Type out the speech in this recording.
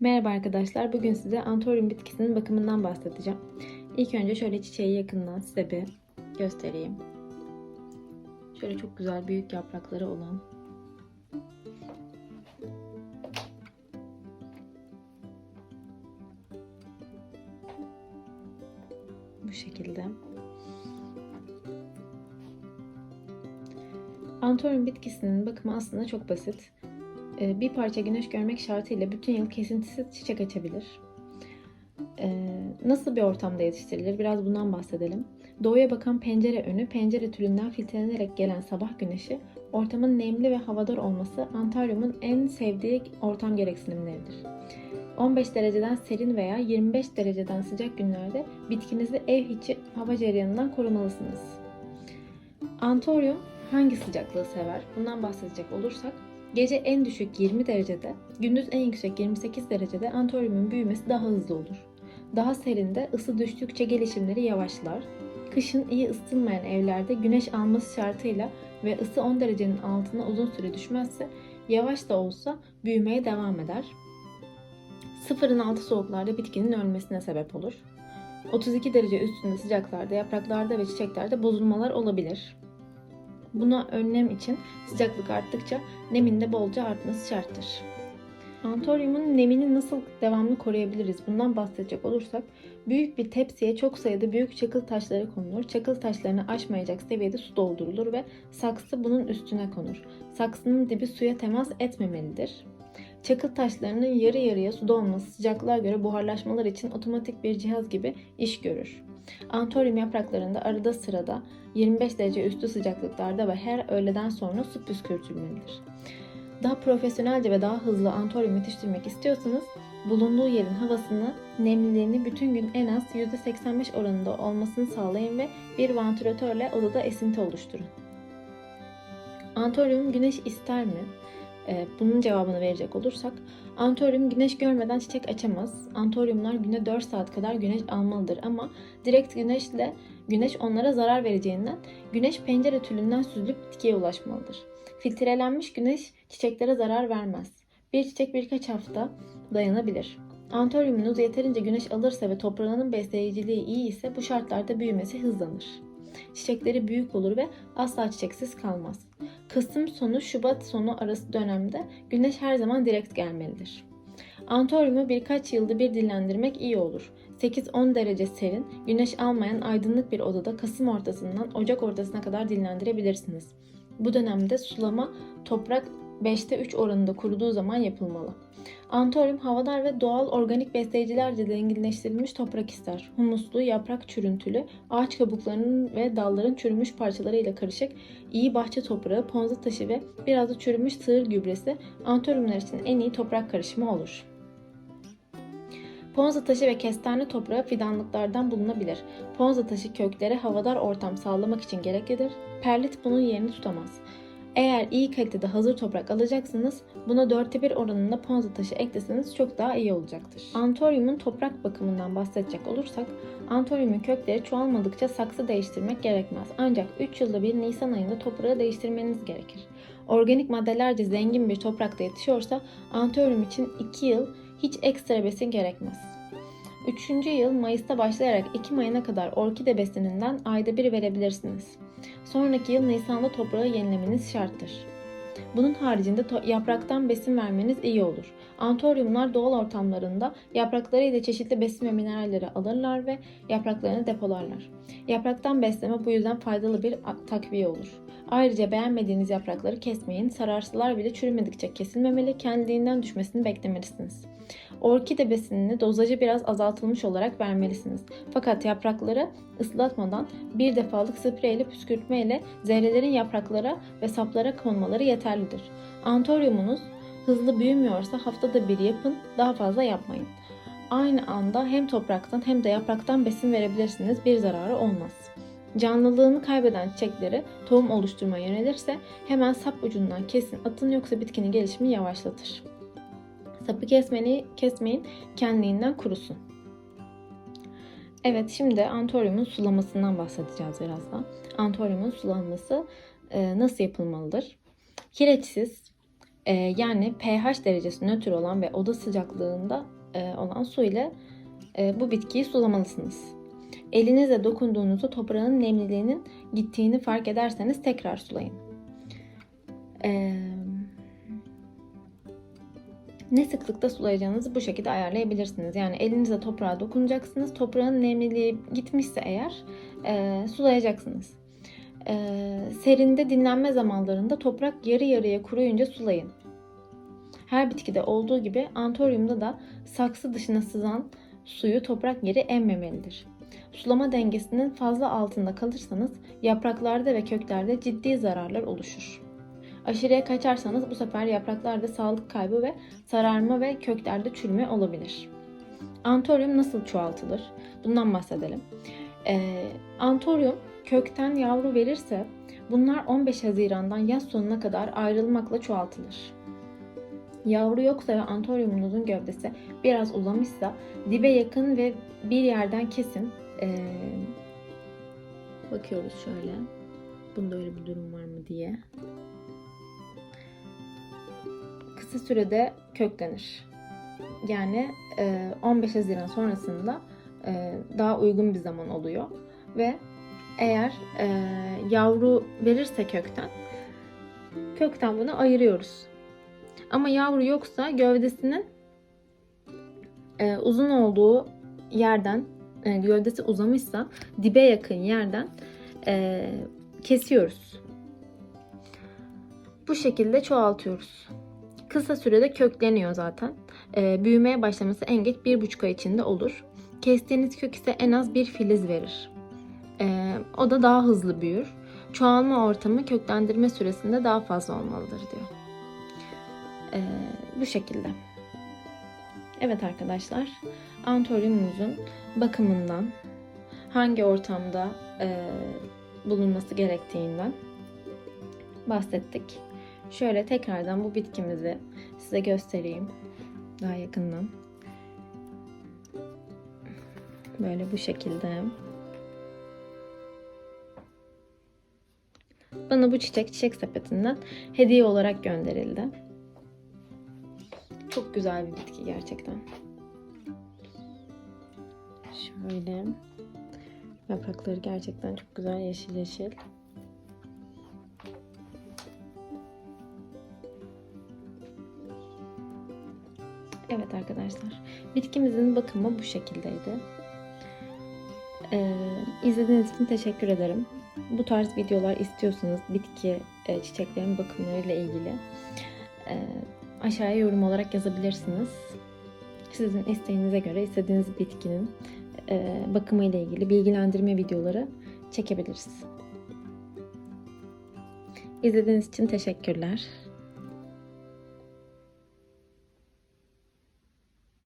Merhaba arkadaşlar. Bugün size antorium bitkisinin bakımından bahsedeceğim. İlk önce şöyle çiçeği yakından size bir göstereyim. Şöyle çok güzel büyük yaprakları olan bu şekilde. Antorium bitkisinin bakımı aslında çok basit. Ee, bir parça güneş görmek şartıyla bütün yıl kesintisiz çiçek açabilir. Ee, nasıl bir ortamda yetiştirilir? Biraz bundan bahsedelim. Doğuya bakan pencere önü, pencere tülünden filtrelenerek gelen sabah güneşi, ortamın nemli ve havadar olması antaryumun en sevdiği ortam gereksinimleridir. 15 dereceden serin veya 25 dereceden sıcak günlerde bitkinizi ev içi hava cereyanından korumalısınız. Antorium hangi sıcaklığı sever? Bundan bahsedecek olursak, Gece en düşük 20 derecede, gündüz en yüksek 28 derecede antoriumun büyümesi daha hızlı olur. Daha serinde ısı düştükçe gelişimleri yavaşlar. Kışın iyi ısıtılmayan evlerde güneş alması şartıyla ve ısı 10 derecenin altına uzun süre düşmezse yavaş da olsa büyümeye devam eder. Sıfırın altı soğuklarda bitkinin ölmesine sebep olur. 32 derece üstünde sıcaklarda yapraklarda ve çiçeklerde bozulmalar olabilir. Buna önlem için sıcaklık arttıkça nemin de bolca artması şarttır. Antoriumun nemini nasıl devamlı koruyabiliriz? Bundan bahsedecek olursak büyük bir tepsiye çok sayıda büyük çakıl taşları konulur. Çakıl taşlarını aşmayacak seviyede su doldurulur ve saksı bunun üstüne konur. Saksının dibi suya temas etmemelidir. Çakıl taşlarının yarı yarıya suda olması sıcaklığa göre buharlaşmalar için otomatik bir cihaz gibi iş görür. Antorium yapraklarında arada sırada 25 derece üstü sıcaklıklarda ve her öğleden sonra su püskürtülmelidir. Daha profesyonelce ve daha hızlı antorium yetiştirmek istiyorsanız bulunduğu yerin havasını, nemliliğini bütün gün en az %85 oranında olmasını sağlayın ve bir vantilatörle odada esinti oluşturun. Antorium güneş ister mi? Ee, bunun cevabını verecek olursak, antorium güneş görmeden çiçek açamaz. Antoriumlar güne 4 saat kadar güneş almalıdır ama direkt güneşle güneş onlara zarar vereceğinden güneş pencere tülünden süzülüp bitkiye ulaşmalıdır. Filtrelenmiş güneş çiçeklere zarar vermez. Bir çiçek birkaç hafta dayanabilir. Antoriumunuz yeterince güneş alırsa ve toprağının besleyiciliği iyi ise bu şartlarda büyümesi hızlanır. Çiçekleri büyük olur ve asla çiçeksiz kalmaz. Kasım sonu Şubat sonu arası dönemde güneş her zaman direkt gelmelidir. Antoriumu birkaç yılda bir dinlendirmek iyi olur. 8-10 derece serin, güneş almayan aydınlık bir odada Kasım ortasından Ocak ortasına kadar dinlendirebilirsiniz. Bu dönemde sulama toprak 5'te 3 oranında kuruduğu zaman yapılmalı. Antorium havadar ve doğal organik besleyicilerce zenginleştirilmiş toprak ister. Humuslu, yaprak çürüntülü, ağaç kabuklarının ve dalların çürümüş parçalarıyla karışık iyi bahçe toprağı, ponza taşı ve biraz da çürümüş sığır gübresi antoriumlar için en iyi toprak karışımı olur. Ponza taşı ve kestane toprağı fidanlıklardan bulunabilir. Ponza taşı köklere havadar ortam sağlamak için gereklidir. Perlit bunun yerini tutamaz. Eğer iyi kalitede hazır toprak alacaksınız, buna dörtte bir oranında ponza taşı ekleseniz çok daha iyi olacaktır. Antoriumun toprak bakımından bahsedecek olursak, antoriumun kökleri çoğalmadıkça saksı değiştirmek gerekmez. Ancak 3 yılda bir Nisan ayında toprağı değiştirmeniz gerekir. Organik maddelerce zengin bir toprakta yetişiyorsa antorium için 2 yıl hiç ekstra besin gerekmez. Üçüncü yıl Mayıs'ta başlayarak Ekim ayına kadar orkide besininden ayda bir verebilirsiniz. Sonraki yıl Nisan'da toprağı yenilemeniz şarttır. Bunun haricinde yapraktan besin vermeniz iyi olur. Antoriumlar doğal ortamlarında yapraklarıyla çeşitli besin ve mineralleri alırlar ve yapraklarını depolarlar. Yapraktan besleme bu yüzden faydalı bir takviye olur. Ayrıca beğenmediğiniz yaprakları kesmeyin. Sararsılar bile çürümedikçe kesilmemeli, kendiliğinden düşmesini beklemelisiniz. Orkide besinini dozajı biraz azaltılmış olarak vermelisiniz. Fakat yaprakları ıslatmadan bir defalık sprey ile püskürtme ile zerrelerin yapraklara ve saplara konmaları yeterlidir. Antoriumunuz hızlı büyümüyorsa haftada bir yapın, daha fazla yapmayın. Aynı anda hem topraktan hem de yapraktan besin verebilirsiniz, bir zararı olmaz. Canlılığını kaybeden çiçekleri tohum oluşturmaya yönelirse hemen sap ucundan kesin atın yoksa bitkinin gelişimi yavaşlatır. Sapı kesmeni, kesmeyin, kendiliğinden kurusun. Evet şimdi antoriumun sulamasından bahsedeceğiz birazdan. Antoriumun sulanması e, nasıl yapılmalıdır? Kireçsiz, e, yani pH derecesi nötr olan ve oda sıcaklığında e, olan su ile e, bu bitkiyi sulamalısınız. Elinizle dokunduğunuzda toprağın nemliliğinin gittiğini fark ederseniz tekrar sulayın. Ee, ne sıklıkta sulayacağınızı bu şekilde ayarlayabilirsiniz. Yani elinizle toprağa dokunacaksınız. Toprağın nemliliği gitmişse eğer e, sulayacaksınız. E, serinde dinlenme zamanlarında toprak yarı yarıya kuruyunca sulayın. Her bitkide olduğu gibi antoryumda da saksı dışına sızan suyu toprak yeri emmemelidir. Sulama dengesinin fazla altında kalırsanız yapraklarda ve köklerde ciddi zararlar oluşur. Aşırıya kaçarsanız bu sefer yapraklarda sağlık kaybı ve sararma ve köklerde çürüme olabilir. Antoryum nasıl çoğaltılır? Bundan bahsedelim. Ee, antoryum kökten yavru verirse bunlar 15 Haziran'dan yaz sonuna kadar ayrılmakla çoğaltılır. Yavru yoksa ve antoryumunuzun gövdesi biraz uzamışsa dibe yakın ve bir yerden kesin. Ee, bakıyoruz şöyle. Bunda öyle bir durum var mı diye. Kısa sürede köklenir. Yani e, 15 Haziran sonrasında e, daha uygun bir zaman oluyor ve eğer e, yavru verirse kökten kökten bunu ayırıyoruz. Ama yavru yoksa gövdesinin e, uzun olduğu yerden e, gövdesi uzamışsa dibe yakın yerden e, kesiyoruz. Bu şekilde çoğaltıyoruz. Kısa sürede kökleniyor zaten. E, büyümeye başlaması en geç bir buçuk ay içinde olur. Kestiğiniz kök ise en az bir filiz verir. E, o da daha hızlı büyür. Çoğalma ortamı köklendirme süresinde daha fazla olmalıdır diyor. E, bu şekilde. Evet arkadaşlar, antoryumumuzun bakımından, hangi ortamda e, bulunması gerektiğinden bahsettik. Şöyle tekrardan bu bitkimizi size göstereyim daha yakından. Böyle bu şekilde. Bana bu çiçek çiçek sepetinden hediye olarak gönderildi. Çok güzel bir bitki gerçekten. Şöyle. Yaprakları gerçekten çok güzel yeşil yeşil. Evet arkadaşlar. Bitkimizin bakımı bu şekildeydi. Ee, izlediğiniz için teşekkür ederim. Bu tarz videolar istiyorsanız bitki e, çiçeklerin bakımlarıyla ilgili e, aşağıya yorum olarak yazabilirsiniz. Sizin isteğinize göre istediğiniz bitkinin e, bakımı ile ilgili bilgilendirme videoları çekebiliriz. İzlediğiniz için teşekkürler.